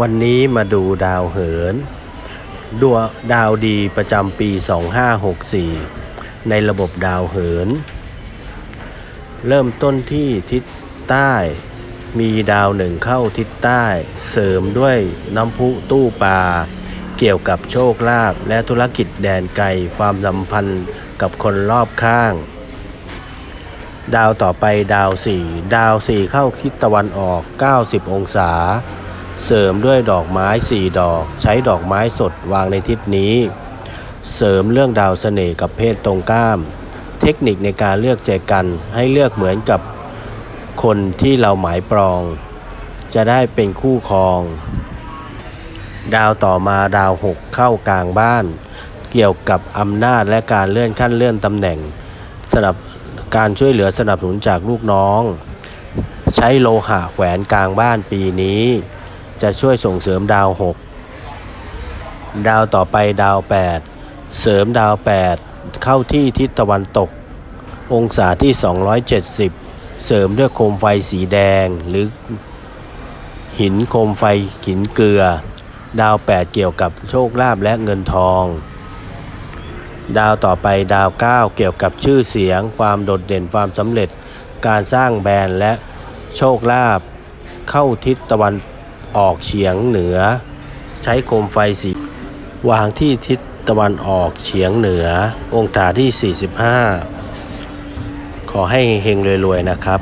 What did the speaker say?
วันนี้มาดูดาวเหินดวงดาวดีประจำปี 2564 ในระบบดาวเหิน เริ่มต้นที่ทิศใต้ มีดาวหนึ่งเข้าทิศใต้ เสริมด้วยน้ำพุตู้ปลาเกี่ยวกับโชคลาภและธุรกิจแดนไกลความสัมพันธ์กับคนรอบข้าง ดาวต่อไปดาวสี่ดาวสี่เข้าทิศตะวันออก 90 องศา เสริมด้วยดอกไม้สี่ดอก ใช้ดอกไม้สดวางในทิศนี้ เสริมเรื่องดาวเสน่ห์กับเพศตรงข้าม เทคนิคในการเลือกใจกันให้เลือกเหมือนกับคนที่เราหมายปรอง จะได้เป็นคู่ครอง ดาวต่อมาดาวหกเข้ากลางบ้าน เกี่ยวกับอำนาจและการเลื่อนขั้นเลื่อนตำแหน่งสนับการช่วยเหลือสนับสนุนจากลูกน้อง ใช้โลหะแขวนกลางบ้านปีนี้ จะช่วยส่งเสริมดาวหกดาวต่อไปดาว 8 เสริมดาว 8 เข้าที่ทิศตะวันตก องศาที่ 270 เสริมด้วยโคมไฟสีแดงหรือหินโคมไฟหินเกลือ ดาว 8 เกี่ยวกับโชคลาภและเงินทอง ดาวต่อไปดาว 9 เกี่ยวกับชื่อเสียง ความโดดเด่นความสำเร็จ การสร้างแบรนด์และโชคลาภเข้าทิศตะวัน ออกเฉียงเหนือ ใช้โคมไฟสี วางที่ทิศตะวันออกเฉียงเหนือ องศาที่ 45 ขอให้เฮงรวยๆนะครับ